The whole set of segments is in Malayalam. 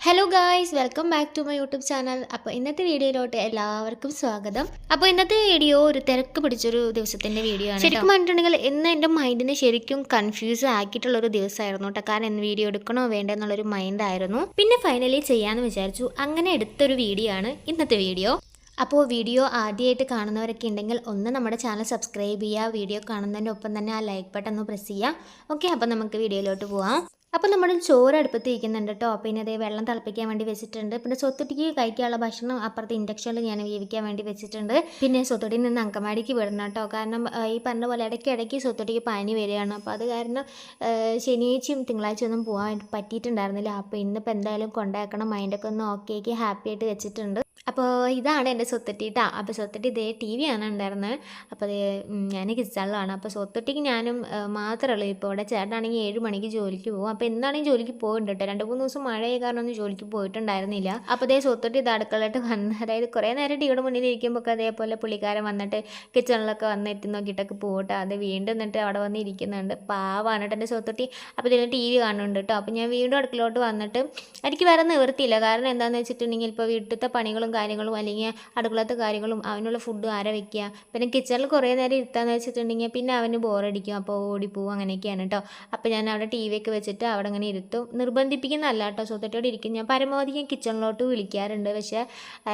Hello guys welcome back to my YouTube channel അപ്പോൾ ഇന്നത്തെ വീഡിയോയിലോട്ട് എല്ലാവർക്കും സ്വാഗതം. അപ്പോൾ ഇന്നത്തെ വീഡിയോ ഒരു തിരക്ക് പിടിച്ചൊരു ദിവസത്തിന്റെ വീഡിയോ ആണ് ശരിക്കും പറഞ്ഞിട്ടുണ്ടെങ്കിൽ ഇന്ന് എന്റെ മൈൻഡിനെ ശരിക്കും കൺഫ്യൂസ് ആക്കിയിട്ടുള്ള ഒരു ദിവസമായിരുന്നു കേട്ടോ കാരണം എന്ത് വീഡിയോ എടുക്കണോ വേണ്ട എന്നുള്ളൊരു മൈൻഡായിരുന്നു പിന്നെ ഫൈനലി ചെയ്യാമെന്ന് വിചാരിച്ചു. അങ്ങനെ എടുത്തൊരു വീഡിയോ ആണ് ഇന്നത്തെ വീഡിയോ. അപ്പോൾ വീഡിയോ ആദ്യമായിട്ട് കാണുന്നവരൊക്കെ ഉണ്ടെങ്കിൽ ഒന്ന് നമ്മുടെ ചാനൽ സബ്സ്ക്രൈബ് ചെയ്യുക വീഡിയോ കാണുന്നതിന്റെ ഒപ്പം തന്നെ ആ ലൈക്ക് ബട്ടൺ ഒന്ന് പ്രസ് ചെയ്യുക ഓക്കെ അപ്പോൾ നമുക്ക് വീഡിയോയിലോട്ട് പോവാം. അപ്പോൾ നമ്മൾ ചോറ് അടുപ്പത്ത് ഇരിക്കുന്നുണ്ട് കേട്ടോ പിന്നെ അതേ വെള്ളം തിളപ്പിക്കാൻ വേണ്ടി വെച്ചിട്ടുണ്ട്. പിന്നെ സ്വത്തുട്ടിക്ക് കഴിക്കാനുള്ള ഭക്ഷണം അപ്പുറത്തെ ഇൻഡക്ഷനിൽ ഞാൻ വേവിക്കാൻ വേണ്ടി വെച്ചിട്ടുണ്ട്. പിന്നെ സ്വത്തുട്ടിയിൽ നിന്ന് അങ്കമാടിക്ക് വിടണം കേട്ടോ കാരണം ഈ പറഞ്ഞ പോലെ ഇടയ്ക്ക് ഇടയ്ക്ക് സ്വത്തുട്ടിക്ക് പനി വരികയാണ്. അപ്പോൾ അത് കാരണം ശനിയാഴ്ചയും തിങ്കളാഴ്ചയും ഒന്നും പോകാൻ പറ്റിയിട്ടുണ്ടായിരുന്നില്ല. അപ്പോൾ ഇന്നിപ്പോൾ എന്തായാലും കൊണ്ടാക്കണം. മൈൻഡൊക്കെ ഒന്ന് ഓക്കെ ആക്കി ഹാപ്പി ആയിട്ട് വെച്ചിട്ടുണ്ട്. അപ്പോൾ ഇതാണ് എന്റെ സ്വത്തുട്ടി കേട്ടോ അപ്പോൾ സ്വത്തട്ടി ഇതേ ടി വി ആണ് ഉണ്ടായിരുന്നത് അപ്പോൾ ഞാൻ കിച്ചണിലാണ് അപ്പോൾ സ്വത്തട്ടിക്ക് ഞാനും മാത്രമേ ഇപ്പോൾ ഇവിടെ ചേട്ടനാണെങ്കിൽ ഏഴ് മണിക്ക് ജോലിക്ക് പോകും. അപ്പോൾ എന്താണെങ്കിൽ ജോലിക്ക് പോകുന്നുണ്ട് കേട്ടോ രണ്ട് മൂന്ന് ദിവസം മഴയായ കാരണം ഒന്നും ജോലിക്ക് പോയിട്ടുണ്ടായിരുന്നില്ല. അപ്പോൾ അതേ സ്വത്തട്ടി ഇത് അടുക്കളയിട്ട് വന്ന് അതായത് കുറേ നേരം ടീയുടെ മുന്നിൽ ഇരിക്കുമ്പോൾ അതേപോലെ പുള്ളിക്കാരൻ വന്നിട്ട് കിച്ചണിലൊക്കെ വന്ന് എത്തി നോക്കിയിട്ടൊക്കെ പോകട്ടെ അത് വീണ്ടും എന്നിട്ട് അവിടെ വന്ന് ഇരിക്കുന്നുണ്ട്. പാവാണ് കേട്ടോ എന്റെ സ്വത്തട്ടി. അപ്പോൾ ഇതിന് ടി വി കാണുന്നുണ്ട് കേട്ടോ. അപ്പോൾ ഞാൻ വീണ്ടും അടുക്കളോട്ട് വന്നിട്ട് എനിക്ക് വേറെ നിവൃത്തിയില്ല. കാരണം എന്താണെന്ന് വെച്ചിട്ടുണ്ടെങ്കിൽ ഇപ്പോൾ വീട്ടിലത്തെ പണികളും കാര്യങ്ങളും അല്ലെങ്കിൽ അടുക്കളത്തെ കാര്യങ്ങളും അവനുള്ള ഫുഡ് ആരെ വെക്കുക. പിന്നെ കിച്ചണിൽ കുറേ നേരം ഇരുത്താന്ന് വെച്ചിട്ടുണ്ടെങ്കിൽ പിന്നെ അവന് ബോറടിക്കും അപ്പോൾ ഓടിപ്പോവും അങ്ങനെയൊക്കെയാണ് കേട്ടോ അപ്പോൾ ഞാൻ അവിടെ ടി വി ഒക്കെ വെച്ചിട്ട് അവിടെ അങ്ങനെ ഇരുത്തും. നിർബന്ധിപ്പിക്കുന്നതല്ല കേട്ടോ സ്വത്തത്തോടെ ഇരിക്കും. ഞാൻ പരമാവധി ഞാൻ കിച്ചണിലോട്ട് വിളിക്കാറുണ്ട്. പക്ഷേ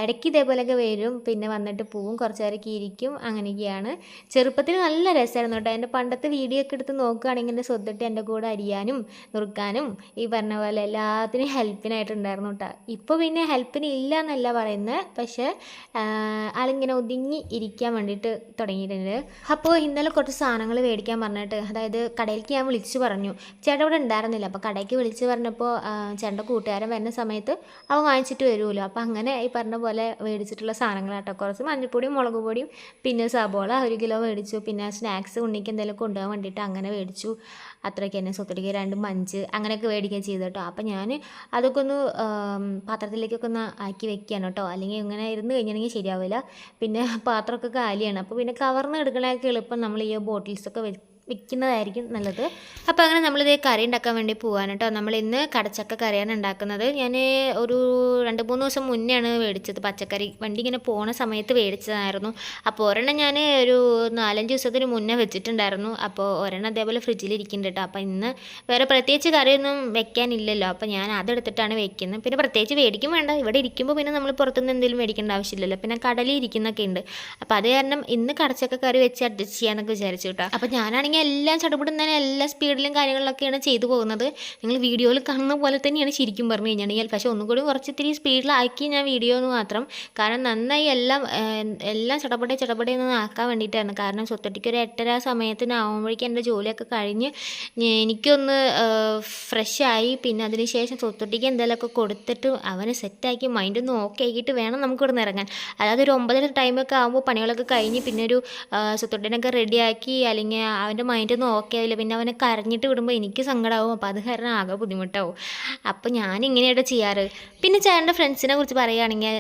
ഇടയ്ക്ക് ഇതേപോലെയൊക്കെ വരും. പിന്നെ വന്നിട്ട് പോവും. കുറച്ച് നേരമൊക്കെ ഇരിക്കും. അങ്ങനെയൊക്കെയാണ്. ചെറുപ്പത്തിൽ നല്ല രസമായിരുന്നു കേട്ടോ എന്റെ പണ്ടത്തെ വീഡിയോ ഒക്കെ എടുത്ത് നോക്കുകയാണെങ്കിൽ എന്റെ സ്വത്തിട്ട് എന്റെ കൂടെ അരിയാനും നുറുക്കാനും ഈ പറഞ്ഞ പോലെ എല്ലാത്തിനും ഹെൽപ്പിനായിട്ടുണ്ടായിരുന്നു കേട്ടോ ഇപ്പോൾ പിന്നെ ഹെൽപ്പിന് ഇല്ല എന്നല്ല പറയുന്നത്. പക്ഷേ ആളിങ്ങനെ ഒതുങ്ങി ഇരിക്കാൻ വേണ്ടിയിട്ട് തുടങ്ങിയിട്ടുണ്ട്. അപ്പോൾ ഇന്നലെ കുറച്ച് സാധനങ്ങൾ മേടിക്കാൻ പറഞ്ഞിട്ട് അതായത് കടയിലേക്ക് ഞാൻ വിളിച്ചു പറഞ്ഞു. ചേട്ടൻ ഇവിടെ ഉണ്ടായിരുന്നില്ല. അപ്പോൾ കടയ്ക്ക് വിളിച്ച് പറഞ്ഞപ്പോൾ ചേട്ടന്റെ കൂട്ടുകാരൻ വരുന്ന സമയത്ത് അവൻ വാങ്ങിച്ചിട്ട് വരുമല്ലോ. അപ്പോൾ അങ്ങനെ ഈ പറഞ്ഞ പോലെ മേടിച്ചിട്ടുള്ള സാധനങ്ങളാട്ടോ. കുറച്ച് മഞ്ഞൾപ്പൊടിയും മുളക് പൊടിയും പിന്നെ സബോള ഒരു കിലോ മേടിച്ചു. പിന്നെ സ്നാക്സ് ഉണ്ണിക്ക് എന്തെങ്കിലും കൊണ്ടുപോകാൻ വേണ്ടിയിട്ട് അങ്ങനെ മേടിച്ചു. അത്രയ്ക്ക് തന്നെ സ്വത്തടിക്ക് രണ്ട് മഞ്ച് അങ്ങനെയൊക്കെ മേടിക്കുക ചെയ്തു കേട്ടോ. അപ്പം ഞാൻ അതൊക്കെ ഒന്ന് പാത്രത്തിലേക്കൊക്കെ ഒന്ന് ആക്കി വെക്കുകയാണ് കേട്ടോ. അല്ലെങ്കിൽ ഇങ്ങനെ ഇരുന്ന് കഴിഞ്ഞിട്ടുണ്ടെങ്കിൽ ശരിയാവില്ല. പിന്നെ പാത്രമൊക്കെ കാലിയാണ്. അപ്പോൾ പിന്നെ കവർന്ന് എടുക്കണേക്കെ എളുപ്പം നമ്മൾ ഈ ബോട്ടിൽസൊക്കെ വെ വെക്കുന്നതായിരിക്കും നല്ലത്. അപ്പോൾ അങ്ങനെ നമ്മളിത് കറി ഉണ്ടാക്കാൻ വേണ്ടി പോകാൻ കേട്ടോ. നമ്മൾ ഇന്ന് കടച്ചക്ക കറിയാണ് ഉണ്ടാക്കുന്നത്. ഞാൻ ഒരു രണ്ട് മൂന്ന് ദിവസം മുന്നെയാണ് മേടിച്ചത് പച്ചക്കറി. വണ്ടി ഇങ്ങനെ പോണ സമയത്ത് മേടിച്ചതായിരുന്നു. അപ്പോൾ ഒരെണ്ണം ഞാൻ ഒരു നാലഞ്ച് ദിവസത്തിന് മുന്നേ വെച്ചിട്ടുണ്ടായിരുന്നു. അപ്പോൾ ഒരെണ്ണം അതേപോലെ ഫ്രിഡ്ജിൽ ഇരിക്കുന്നുണ്ട് കേട്ടോ. അപ്പോൾ ഇന്ന് വേറെ പ്രത്യേകിച്ച് കറിയൊന്നും വെക്കാനില്ലല്ലോ. അപ്പോൾ ഞാൻ അതെടുത്തിട്ടാണ് വെക്കുന്നത്. പിന്നെ പ്രത്യേകിച്ച് മേടിക്കും വേണ്ട. ഇവിടെ ഇരിക്കുമ്പോൾ പിന്നെ നമ്മൾ പുറത്തുനിന്ന് എന്തെങ്കിലും മേടിക്കേണ്ട ആവശ്യമില്ലല്ലോ. പിന്നെ കടലിൽ ഇരിക്കുന്നൊക്കെ ഉണ്ട്. അപ്പോൾ അത് കാരണം ഇന്ന് കടച്ചക്ക കറി വെച്ച് അഡ്ജസ്റ്റ് ചെയ്യാന്നൊക്കെ വിചാരിച്ചു കേട്ടോ. അപ്പോൾ ഞാനാണെങ്കിൽ എല്ലാം ചടപടും തന്നെ എല്ലാ സ്പീഡിലും കാര്യങ്ങളിലൊക്കെയാണ് ചെയ്തു പോകുന്നത്. നിങ്ങൾ വീഡിയോയിൽ കാണുന്ന പോലെ തന്നെയാണ് ശരിക്കും പറഞ്ഞു കഴിഞ്ഞിട്ടുണ്ടെങ്കിൽ. പക്ഷേ ഒന്നും കൂടി കുറച്ച് ഇത്തിരി സ്പീഡിലാക്കി ഞാൻ വീഡിയോ എന്ന് മാത്രം. കാരണം നന്നായി എല്ലാം എല്ലാം ചടപടെ ചടപടെ ഒന്ന് ആക്കാൻ വേണ്ടിയിട്ടാണ്. കാരണം സ്വത്തൊട്ടിക്ക് ഒരു എട്ടര സമയത്തിന് ആകുമ്പോഴേക്കും എന്റെ ജോലിയൊക്കെ കഴിഞ്ഞ് എനിക്കൊന്ന് ഫ്രഷായി പിന്നെ അതിനുശേഷം സ്വത്തൊട്ടിക്ക് എന്തെങ്കിലുമൊക്കെ കൊടുത്തിട്ട് അവനെ സെറ്റാക്കി മൈൻഡ് ഒന്ന് ഓക്കെ ആക്കിയിട്ട് വേണം നമുക്ക് ഇവിടെ നിന്ന് ഇറങ്ങാൻ. അതായത് ഒരു ഒമ്പതര ടൈമൊക്കെ ആകുമ്പോൾ പണികളൊക്കെ കഴിഞ്ഞ് പിന്നെ ഒരു സ്വത്തൊട്ടിനൊക്കെ റെഡിയാക്കി അല്ലെങ്കിൽ അവന്റെ മൈൻഡ് ഒന്നും ഓക്കെ ആവില്ല. പിന്നെ അവനെ കരഞ്ഞിട്ട് വിടുമ്പോൾ എനിക്ക് സങ്കടമാവും അപ്പോൾ അത് കാരണം ആകെ ബുദ്ധിമുട്ടാവും. അപ്പോൾ ഞാൻ ഇങ്ങനെയായിട്ട് ചെയ്യാറ്. പിന്നെ ചേട്ടന്റെ ഫ്രണ്ട്സിനെ കുറിച്ച് പറയുകയാണെങ്കിൽ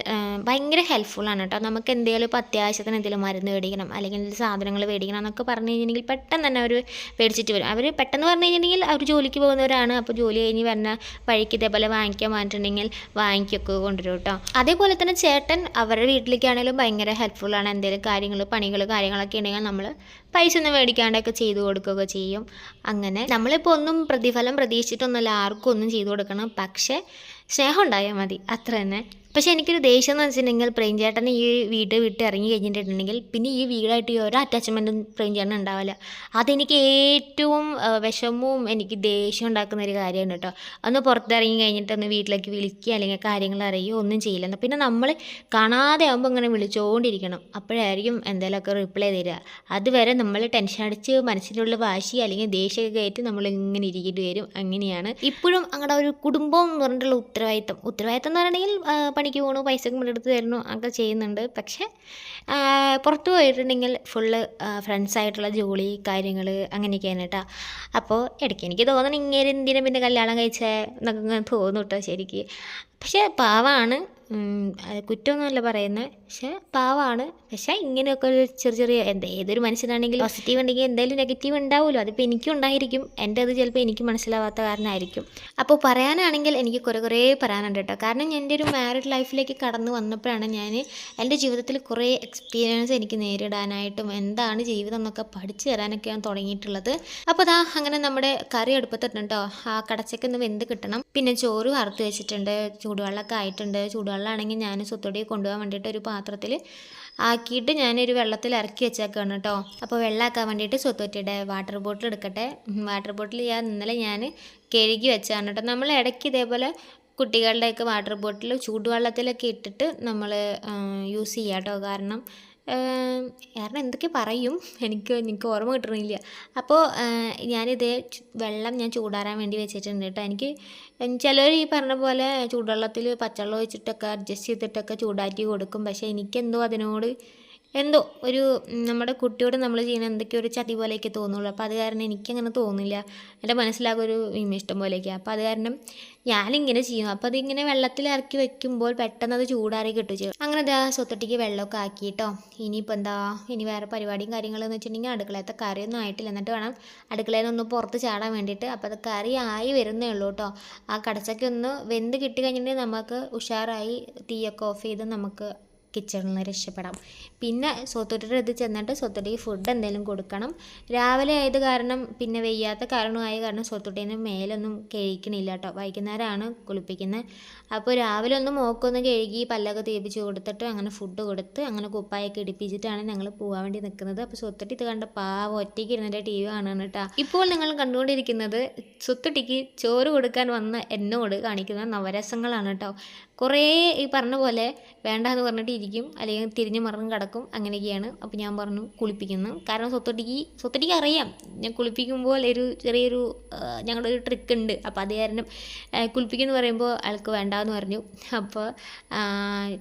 ഭയങ്കര ഹെൽപ്ഫുള്ളാണ് കേട്ടോ നമുക്ക് എന്തെങ്കിലും ഇപ്പോൾ അത്യാവശ്യത്തിന് എന്തെങ്കിലും മരുന്ന് മേടിക്കണം അല്ലെങ്കിൽ സാധനങ്ങൾ മേടിക്കണം എന്നൊക്കെ പറഞ്ഞു കഴിഞ്ഞിട്ടുണ്ടെങ്കിൽ പെട്ടെന്ന് തന്നെ അവർ മേടിച്ചിട്ട് വരും. അവർ പെട്ടെന്ന് പറഞ്ഞു കഴിഞ്ഞിട്ടുണ്ടെങ്കിൽ അവർ ജോലിക്ക് പോകുന്നവരാണ്. അപ്പോൾ ജോലി കഴിഞ്ഞ് വരുന്ന വഴിക്ക് ഇതേപോലെ വാങ്ങിക്കാൻ പറഞ്ഞിട്ടുണ്ടെങ്കിൽ വാങ്ങിക്കൊക്കെ കൊണ്ടുവരും കേട്ടോ അതേപോലെ തന്നെ ചേട്ടൻ അവരുടെ വീട്ടിലേക്കാണെങ്കിലും ഭയങ്കര ഹെൽപ്ഫുള്ളാണ് എന്തെങ്കിലും കാര്യങ്ങൾ പണികൾ കാര്യങ്ങളൊക്കെ ഉണ്ടെങ്കിൽ നമ്മൾ പൈസ ഒന്നും മേടിക്കാണ്ടൊക്കെ കൊടുക്കുകയൊക്കെ ചെയ്യും. അങ്ങനെ നമ്മളിപ്പോൾ ഒന്നും പ്രതിഫലം പ്രതീക്ഷിച്ചിട്ടൊന്നുമല്ല ആർക്കും ഒന്നും ചെയ്തു കൊടുക്കണം. പക്ഷേ സ്നേഹം ഉണ്ടായാൽ മതി. അത്ര തന്നെ പക്ഷേ എനിക്കൊരു ദേഷ്യം എന്ന് വെച്ചിട്ടുണ്ടെങ്കിൽ പ്രേംചേട്ടൻ ഈ വീട് വിട്ട് ഇറങ്ങി കഴിഞ്ഞിട്ടുണ്ടെങ്കിൽ പിന്നെ ഈ വീടായിട്ട് ഈ ഒരു അറ്റാച്ച്മെന്റും പ്രേംചേട്ടൻ ഉണ്ടാവില്ല. അതെനിക്ക് ഏറ്റവും വിഷമവും എനിക്ക് ദേഷ്യം ഉണ്ടാക്കുന്ന ഒരു കാര്യമാണ് കേട്ടോ. ഒന്ന് പുറത്തിറങ്ങി കഴിഞ്ഞിട്ട് ഒന്ന് വീട്ടിലേക്ക് വിളിക്കുക അല്ലെങ്കിൽ കാര്യങ്ങൾ അറിയുകയോ ഒന്നും ചെയ്യില്ല. പിന്നെ നമ്മൾ കാണാതെ ആകുമ്പോൾ ഇങ്ങനെ വിളിച്ചുകൊണ്ടിരിക്കണം അപ്പോഴായിരിക്കും എന്തെങ്കിലുമൊക്കെ റിപ്ലൈ തരിക. അതുവരെ നമ്മൾ ടെൻഷൻ അടിച്ച് മനസ്സിലുള്ള വാശി അല്ലെങ്കിൽ ദേഷ്യമൊക്കെ കയറ്റി നമ്മൾ ഇങ്ങനെ ഇരിക്കേണ്ടി വരും. അങ്ങനെയാണ്. ഇപ്പോഴും അങ്ങടെ ഒരു കുടുംബം എന്ന് പറഞ്ഞിട്ടുള്ള ഉത്തരവാദിത്തം. ഉത്തരവാദിത്തം എന്ന് പറഞ്ഞിട്ടുണ്ടെങ്കിൽ പണിക്ക് പോകണു പൈസ എടുത്ത് തരണു ഒക്കെ ചെയ്യുന്നുണ്ട്. പക്ഷേ പുറത്ത് പോയിട്ടുണ്ടെങ്കിൽ ഫുള്ള് ഫ്രണ്ട്സായിട്ടുള്ള ജോലി കാര്യങ്ങൾ അങ്ങനെയൊക്കെയാണ് കേട്ടോ. അപ്പോൾ ഇടയ്ക്ക് എനിക്ക് തോന്നണം ഇങ്ങനെ എന്തിനാ പിന്നെ കല്യാണം കഴിച്ചേ എന്നൊക്കെ തോന്നും കേട്ടോ ശരിക്ക്. പക്ഷേ പാവമാണ് കുറ്റമൊന്നുമല്ല പറയുന്നത് പക്ഷെ പാവാണ്. പക്ഷെ ഇങ്ങനെയൊക്കെ ഒരു ചെറിയ ചെറിയ എന്താ ഏതൊരു മനുഷ്യനാണെങ്കിലും പോസിറ്റീവ് ഉണ്ടെങ്കിൽ എന്തായാലും നെഗറ്റീവ് ഉണ്ടാവുമല്ലോ. അതിപ്പോൾ എനിക്കും ഉണ്ടായിരിക്കും. എന്റെ അത് ചിലപ്പോൾ എനിക്ക് മനസ്സിലാവാത്ത കാരണമായിരിക്കും. അപ്പോൾ പറയാനാണെങ്കിൽ എനിക്ക് കുറേ കുറേ പറയാനുണ്ട് കേട്ടോ. കാരണം എന്റെ ഒരു മാരിഡ് ലൈഫിലേക്ക് കടന്നു വന്നപ്പോഴാണ് ഞാൻ എന്റെ ജീവിതത്തിൽ കുറേ എക്സ്പീരിയൻസ് എനിക്ക് നേരിടാനായിട്ടും എന്താണ് ജീവിതം എന്നൊക്കെ പഠിച്ചു തരാനൊക്കെ ഞാൻ തുടങ്ങിയിട്ടുള്ളത്. അപ്പോൾ അതാ അങ്ങനെ നമ്മുടെ കറി അടുപ്പത്തിട്ടുണ്ട് കേട്ടോ. ആ കടച്ചക്ക ഒന്ന് വെന്ത് കിട്ടണം. പിന്നെ ചോറ് വറുത്ത് വെച്ചിട്ടുണ്ട്. ചൂടുവെള്ളമൊക്കെ ആയിട്ടുണ്ട്. ചൂടുവെള്ളമാണെങ്കിൽ ഞാൻ സ്വത്തോടി കൊണ്ടുപോകാൻ വേണ്ടിയിട്ട് ഒരു പാത്രത്തിൽ ആക്കിയിട്ട് ഞാനൊരു വെള്ളത്തിൽ ഇറക്കി വെച്ചേക്കാണ് കേട്ടോ. അപ്പോൾ വെള്ളമാക്കാൻ വേണ്ടിയിട്ട് സ്വത്തോറ്റിയുടെ വാട്ടർ ബോട്ടിൽ എടുക്കട്ടെ. വാട്ടർ ബോട്ടിൽ ഞാൻ ഇന്നലെ ഞാൻ കഴുകി വെച്ചാണ് കേട്ടോ. നമ്മൾ ഇടയ്ക്ക് ഇതേപോലെ കുട്ടികളുടെയൊക്കെ വാട്ടർ ബോട്ടിൽ ചൂടുവെള്ളത്തിലൊക്കെ ഇട്ടിട്ട് നമ്മൾ യൂസ് ചെയ്യാം കേട്ടോ. കാരണം കാരണം എന്തൊക്കെ പറയും? എനിക്ക് എനിക്ക് ഓർമ്മ കിട്ടണില്ല. അപ്പോൾ ഞാനിത് വെള്ളം ഞാൻ ചൂടാറാൻ വേണ്ടി വെച്ചിട്ടുണ്ട് കേട്ടോ. എനിക്ക് ചിലർ ഈ പറഞ്ഞ പോലെ ചൂടുവെള്ളത്തിൽ പച്ചവെള്ളം ഒഴിച്ചിട്ടൊക്കെ അഡ്ജസ്റ്റ് ചെയ്തിട്ടൊക്കെ ചൂടാറ്റി കൊടുക്കും. പക്ഷേ എനിക്കെന്തോ അതിനോട് എന്തോ ഒരു നമ്മുടെ കുട്ടിയോട് നമ്മൾ ചെയ്യുന്ന എന്തൊക്കെയോ ഒരു ചതി പോലെയൊക്കെ തോന്നുള്ളൂ. അപ്പോൾ അത് കാരണം എനിക്കങ്ങനെ തോന്നില്ല. എന്റെ മനസ്സിലാകെ ഒരു ഇഷ്ടം പോലെയൊക്കെ. അപ്പോൾ അത് കാരണം ഞാനിങ്ങനെ ചെയ്യും അപ്പോൾ അതിങ്ങനെ വെള്ളത്തിൽ ഇറക്കി വെക്കുമ്പോൾ പെട്ടെന്ന് അത് ചൂടാറി കിട്ടും ചെയ്യും. അങ്ങനെ ഇതാ സ്വത്തൊട്ടിക്ക് വെള്ളമൊക്കെ ആക്കിയിട്ടോ. ഇനിയിപ്പോൾ എന്താ ഇനി വേറെ പരിപാടിയും കാര്യങ്ങളെന്ന് വെച്ചിട്ടുണ്ടെങ്കിൽ അടുക്കളയത്തെ കറിയൊന്നും ആയിട്ടില്ല. എന്നിട്ട് വേണം അടുക്കളയിൽ ഒന്ന് പുറത്ത് ചാടാൻ വേണ്ടിയിട്ട്. അപ്പോൾ അത് കറി ആയി വരുന്നേ ഉള്ളൂ കേട്ടോ. ആ കടച്ചൊക്കെ ഒന്ന് വെന്ത് കിട്ടി കഴിഞ്ഞിട്ടുണ്ടെങ്കിൽ നമുക്ക് ഉഷാറായി തീയൊക്കെ ഓഫ് ചെയ്ത് നമുക്ക് കിച്ചണിൽ നിന്ന് രക്ഷപ്പെടാം. പിന്നെ സ്വത്തൊട്ടിയുടെ അടുത്ത് ചെന്നിട്ട് സ്വത്തൊട്ടിക്ക് ഫുഡ് എന്തെങ്കിലും കൊടുക്കണം. രാവിലെ ആയത് കാരണം പിന്നെ വെയ്യാത്ത കാരണമായ കാരണം സ്വത്തൊട്ടീന്റെ മേലൊന്നും കഴിക്കണില്ല കേട്ടോ. വൈകുന്നേരമാണ് കുളിപ്പിക്കുന്നത് അപ്പോൾ രാവിലെ ഒന്ന് മോക്കൊന്ന് കഴുകി പല്ലൊക്കെ തേപ്പിച്ച് കൊടുത്തിട്ട് അങ്ങനെ ഫുഡ് കൊടുത്ത് അങ്ങനെ കുപ്പായൊക്കെ ഇടിപ്പിച്ചിട്ടാണ് ഞങ്ങൾ പോകാൻ വേണ്ടി നിൽക്കുന്നത് അപ്പോൾ സ്വത്തൊട്ടി ഇത് കണ്ട പാവം ഒറ്റയ്ക്ക് ഇരുന്നിട്ട് ടി വി കാണാൻ കേട്ടോ. ഇപ്പോൾ നിങ്ങൾ കണ്ടുകൊണ്ടിരിക്കുന്നത് സ്വത്തൊട്ടിക്ക് ചോറ് കൊടുക്കാൻ വന്ന എന്നോട് കാണിക്കുന്ന നവരസങ്ങളാണ് കേട്ടോ. കുറേ ഈ പറഞ്ഞ പോലെ വേണ്ടെന്ന് പറഞ്ഞിട്ട് ഇരിക്കും. അല്ലെങ്കിൽ തിരിഞ്ഞ് മറന്ന് കിടക്കും. അങ്ങനെയൊക്കെയാണ്. അപ്പോൾ ഞാൻ പറഞ്ഞു കുളിപ്പിക്കുന്നു. കാരണം സ്വത്തൊട്ടിക്ക് സ്വത്തൊട്ടിക്ക് അറിയാം. ഞാൻ കുളിപ്പിക്കുമ്പോൾ ഒരു ചെറിയൊരു ഞങ്ങളുടെ ഒരു ട്രിക്ക് ഉണ്ട്. അപ്പോൾ അത് കാരണം കുളിപ്പിക്കുന്ന പറയുമ്പോൾ ആൾക്ക് വേണ്ടാന്ന് പറഞ്ഞു. അപ്പോൾ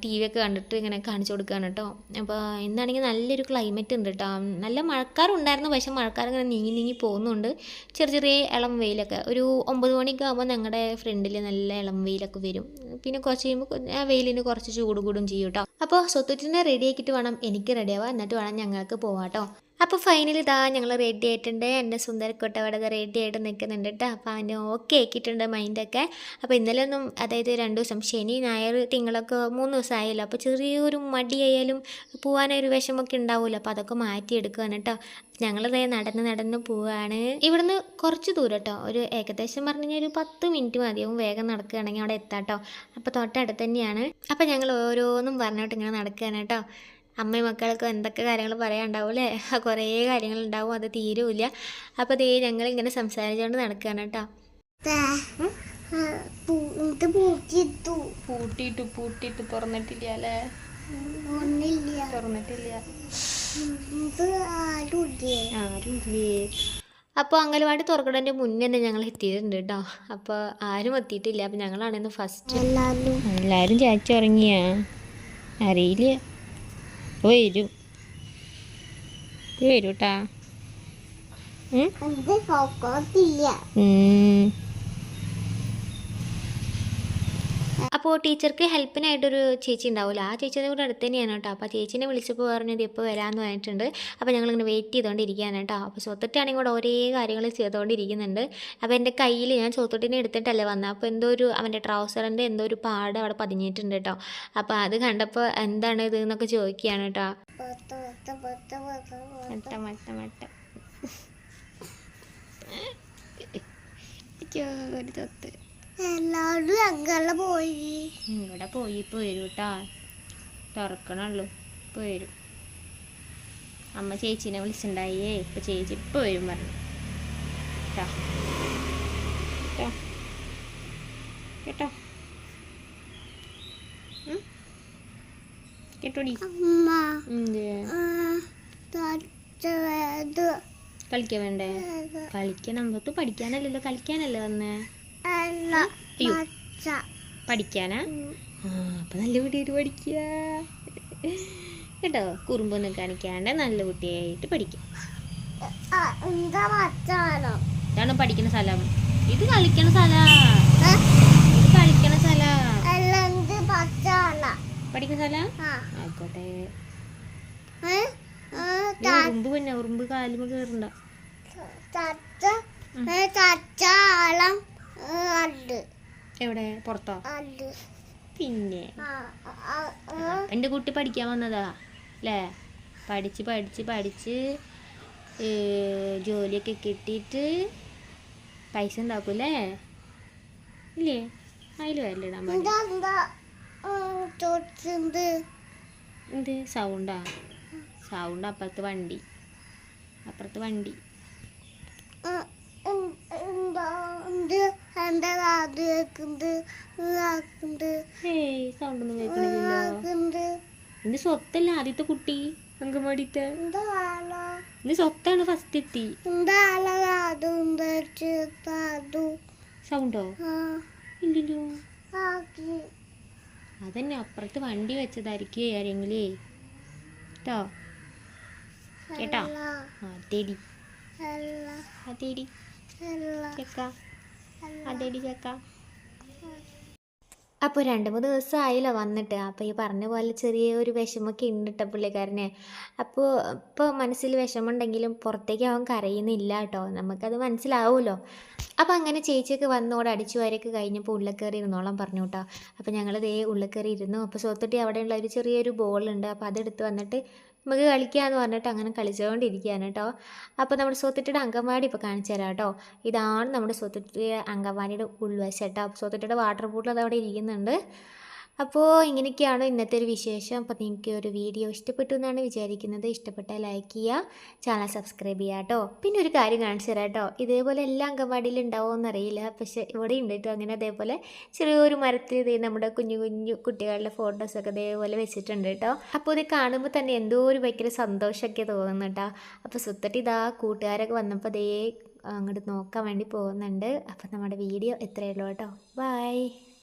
ടി വി ഒക്കെ കണ്ടിട്ട് ഇങ്ങനെ കാണിച്ചു കൊടുക്കുകയാണ് കേട്ടോ. അപ്പോൾ ഇന്നാണെങ്കിൽ നല്ലൊരു ക്ലൈമറ്റ് ഉണ്ട് കേട്ടോ. നല്ല മഴക്കാറുണ്ടായിരുന്നു പക്ഷെ മഴക്കാർ ഇങ്ങനെ നീങ്ങി നീങ്ങി പോകുന്നുണ്ട്. ചെറിയ ചെറിയ ഇളം വെയിലൊക്കെ. ഒരു ഒമ്പത് മണിയൊക്കെ ആകുമ്പോൾ ഞങ്ങളുടെ ഫ്രണ്ടിൽ നല്ല ഇളം വെയിലൊക്കെ വരും. പിന്നെ കുറച്ച് കഴിയുമ്പോൾ ആ വെയിലിന് കുറച്ച് ചൂട് കൂടും ചെയ്യും കേട്ടോ. അപ്പോൾ സ്വത്തുറ്റിനെ റെഡിയാക്കിയിട്ട് വേണം. എനിക്ക് റെഡിയാവാം എന്നിട്ട് വേണം ഞങ്ങൾക്ക് പോവാട്ടോ. അപ്പോൾ ഫൈനലി ഇതാ ഞങ്ങൾ റെഡി ആയിട്ടുണ്ട്. എന്റെ സുന്ദരക്കോട്ട അവിടെ റെഡി ആയിട്ട് നിൽക്കുന്നുണ്ട് കേട്ടോ അപ്പോൾ അവന്റെ ഓക്കെ ആക്കിയിട്ടുണ്ട് മൈൻഡൊക്കെ അപ്പോൾ ഇന്നലെ ഒന്നും അതായത് രണ്ട് ദിവസം ശനി ഞായർ തിങ്കളൊക്കെ മൂന്ന് ദിവസമായല്ലോ അപ്പോൾ ചെറിയൊരു മടിയായാലും പോകാനൊരു വിഷമൊക്കെ ഉണ്ടാവുമല്ലോ. അപ്പോൾ അതൊക്കെ മാറ്റിയെടുക്കുകയാണ് കേട്ടോ ഞങ്ങളിതേ നടന്ന് നടന്ന് പോവുകയാണ് ഇവിടുന്ന് കുറച്ച് ദൂരം കേട്ടോ ഒരു ഏകദേശം പറഞ്ഞു കഴിഞ്ഞാൽ ഒരു പത്ത് മിനിറ്റ് മതിയാവും വേഗം നടക്കുകയാണെങ്കിൽ അവിടെ എത്താം കേട്ടോ അപ്പോൾ തൊട്ടടുത്ത് തന്നെയാണ്. അപ്പോൾ ഞങ്ങൾ ഓരോന്നും പറഞ്ഞിട്ട് ഇങ്ങനെ നടക്കുകയാണ് കേട്ടോ അമ്മയും മക്കളൊക്കെ എന്തൊക്കെ കാര്യങ്ങൾ പറയാനുണ്ടാവും അല്ലേ കുറേ കാര്യങ്ങൾ കാര്യങ്ങളുണ്ടാവും. അത് തീരുമില്ല അപ്പോൾ ദേ ഞങ്ങൾ ഇങ്ങനെ സംസാരിച്ചുകൊണ്ട് നടക്കുകയാണ് കേട്ടോ ഇത് പൂട്ടിട്ടു പൂട്ടിട്ടു തുറന്നിട്ടില്ല അല്ലേ? തുറന്നിട്ടില്ല. ആരുമില്ലേ അപ്പോൾ അംഗനവാടി തുറക്കണതിന്റെ മുന്നേ തന്നെ ഞങ്ങൾ എത്തിയിട്ടുണ്ട് കേട്ടോ. അപ്പോൾ ആരും എത്തിയിട്ടില്ല. അപ്പോൾ ഞങ്ങളാണെന്ന് ഫസ്റ്റ് എല്ലാരും എല്ലാവരും. ചാച്ചുറങ്ങിയാ അറിയില്ല. വരും. വരും കേട്ടാ എന്ത് നോക്കത്തില്ല അപ്പോൾ ടീച്ചർക്ക് ഹെൽപ്പിനായിട്ടൊരു ചേച്ചി ഉണ്ടാവില്ല ആ ചേച്ചിയുടെ കൂടെ അടുത്ത് തന്നെയാണ് കേട്ടോ. അപ്പോൾ ചേച്ചീനെ വിളിച്ചപ്പോൾ പറഞ്ഞത് ഇപ്പോൾ വരാമെന്ന് പറഞ്ഞിട്ടുണ്ട്. അപ്പോൾ ഞങ്ങളിങ്ങനെ വെയിറ്റ് ചെയ്തുകൊണ്ടിരിക്കുകയാണ് കേട്ടോ. അപ്പോൾ സ്വത്തൊട്ടാണെങ്കിൽ കൂടെ ഒരേ കാര്യങ്ങൾ ചെയ്തുകൊണ്ടിരിക്കുന്നുണ്ട് അപ്പോൾ എന്റെ കയ്യിൽ ഞാൻ സ്വത്തൊട്ടിനെ എടുത്തിട്ടല്ലേ വന്നത് അപ്പോൾ എന്തോ ഒരു അവന്റെ ട്രൗസറിന്റെ എന്തോ ഒരു പാട് അവിടെ പതിഞ്ഞിട്ടുണ്ട് കേട്ടോ. അപ്പോൾ അത് കണ്ടപ്പോൾ എന്താണ് ഇത് എന്നൊക്കെ ചോദിക്കുകയാണ് കേട്ടോ. മട്ട മട്ട മട്ട അയ്യോ, ഒരു തൊത്ത് അങ്ങനെ പോയി. ഇവിടെ പോയി ഇപ്പോൾ വരും കേട്ടോ തുറക്കണുള്ളൂ ഇപ്പോൾ വരും. അമ്മ ചേച്ചീനെ വിളിച്ചിട്ടുണ്ടായേ ഇപ്പം ചേച്ചി ഇപ്പോൾ വരും പറഞ്ഞു. കേട്ടോ കേട്ടോ? കേട്ടോ? കേട്ടോടി? കളിക്കാൻ വേണ്ടേ? കളിക്കണം തൊട്ട് പഠിക്കാനല്ലല്ലോ കളിക്കാനല്ലേ വന്നേ? അയ്യോ. പഠിക്കാനാ? അപ്പം നല്ല കുട്ടിയായിട്ട് പഠിക്കുക. കേട്ടോ? കുറുമ്പൊന്നും കാണിക്കാണ്ട് നല്ല കുട്ടിയായിട്ട് പഠിക്കുക. ഇതാണ് പഠിക്കുന്ന സ്ഥലം? ഇത് കളിക്കണ സ്ഥലം. ഇത് കളിക്കണ സ്ഥലം. പച്ചാണോ സ്ഥല? ആയിക്കോട്ടെ. ഉറുമ്പ് പിന്നെ ഉറുമ്പ് കാലുമ്പ് കയറണ്ട ചച്ച എവിടെ? പുറത്തോ? പിന്നെ? എന്റെ എന്റെ കുട്ടി പഠിക്കാൻ വന്നതാ അല്ലേ? പഠിച്ച് പഠിച്ച് പഠിച്ച് ജോലിയൊക്കെ കിട്ടിയിട്ട് പൈസ ഉണ്ടാക്കൂലേ ഇല്ലേ? അതിൽ തൊട്ടുണ്ട് എന്ത് സൗണ്ടാ? സൗണ്ട് അപ്പുറത്ത് വണ്ടി. അപ്പുറത്ത് വണ്ടി. എന്റെ കാത് ഏയ് കേൾക്കണില്ലല്ലോ. ഇതാക്കുന്നുണ്ട് സ്വത്തല്ല ആദ്യത്തെ കുട്ടി അങ്കമാടിത്തെ സ്വത്താണ് ഫസ്റ്റ് എത്തി. സൗണ്ടോ? ഇല്ലല്ലോ. അതന്നെ അപ്പുറത്ത് വണ്ടി വെച്ചതായിരിക്കേ ആരെങ്കിലേ. കേട്ടോ? കേട്ടോ അതേടി അതേടി ചെക്ക. അതേടി ചെക്ക. അപ്പോൾ രണ്ട് മൂന്ന് ദിവസം ആയില്ല വന്നിട്ട്. അപ്പോൾ ഈ പറഞ്ഞ പോലെ ചെറിയ ഒരു വിഷമൊക്കെ ഉണ്ട് കേട്ടോ പുള്ളിക്കാരനെ. അപ്പോൾ ഇപ്പോൾ മനസ്സിൽ വിഷമമുണ്ടെങ്കിലും പുറത്തേക്ക് അവൻ കരയുന്നില്ല കേട്ടോ. നമുക്കത് മനസ്സിലാവുമല്ലോ. അപ്പോൾ അങ്ങനെ ചേച്ചിയൊക്കെ വന്നോടെ അടിച്ചു വാരൊക്കെ കഴിഞ്ഞപ്പോൾ ഉള്ളക്കേറി ഇരുന്നോളം പറഞ്ഞു കേട്ടോ. അപ്പോൾ ഞങ്ങളിതേ ഉള്ളക്കേറി ഇരുന്നു. അപ്പോൾ സ്വത്തൊട്ടി അവിടെയുള്ള ഒരു ചെറിയൊരു ബോളുണ്ട്. അപ്പോൾ അതെടുത്ത് വന്നിട്ട് നമുക്ക് കളിക്കാമെന്ന് പറഞ്ഞിട്ട് അങ്ങനെ കളിച്ചുകൊണ്ടിരിക്കുകയാണ് കേട്ടോ. അപ്പോൾ നമ്മുടെ സ്വത്തിട്ടിയുടെ അങ്കമാടി ഇപ്പോൾ കാണിച്ചു തരാം കേട്ടോ. ഇതാണ് നമ്മുടെ സ്വത്തിട്ടിയുടെ അങ്കൻവാടിയുടെ ഉൾവശം കേട്ടോ. സ്വത്തിട്ടിയുടെ വാട്ടർ ബോട്ടിൽ അതവിടെ ഇരിക്കുന്നുണ്ട്. അപ്പോൾ ഇങ്ങനെയൊക്കെയാണ് ഇന്നത്തെ ഒരു വിശേഷം. അപ്പോൾ നിങ്ങൾക്ക് ഒരു വീഡിയോ ഇഷ്ടപ്പെട്ടു എന്നാണ് വിചാരിക്കുന്നത്. ഇഷ്ടപ്പെട്ടാൽ ലൈക്ക് ചെയ്യുക ചാനൽ സബ്സ്ക്രൈബ് ചെയ്യുക കേട്ടോ പിന്നെ ഒരു കാര്യം കാണിച്ചു തരാം കേട്ടോ ഇതേപോലെ എല്ലാ അങ്കൻവാടിയിലും ഉണ്ടാവുമോ അറിയില്ല പക്ഷെ ഇവിടെ ഉണ്ട് കേട്ടോ അങ്ങനെ അതേപോലെ ചെറിയൊരു മരത്തിൽ ഇതേ നമ്മുടെ കുഞ്ഞു കുഞ്ഞു കുട്ടികളുടെ ഫോട്ടോസൊക്കെ ഇതേപോലെ വെച്ചിട്ടുണ്ട് കേട്ടോ അപ്പോൾ ഇത് കാണുമ്പോൾ തന്നെ എന്തോ ഒരു ഭയങ്കര സന്തോഷമൊക്കെ തോന്നുന്നു കേട്ടോ അപ്പോൾ സുത്തട്ടി ഇതാ കൂട്ടുകാരൊക്കെ വന്നപ്പോൾ അതേ അങ്ങോട്ട് നോക്കാൻ വേണ്ടി പോകുന്നുണ്ട്. അപ്പോൾ നമ്മുടെ വീഡിയോ ഇത്രയേ ഉള്ളൂ കേട്ടോ ബൈ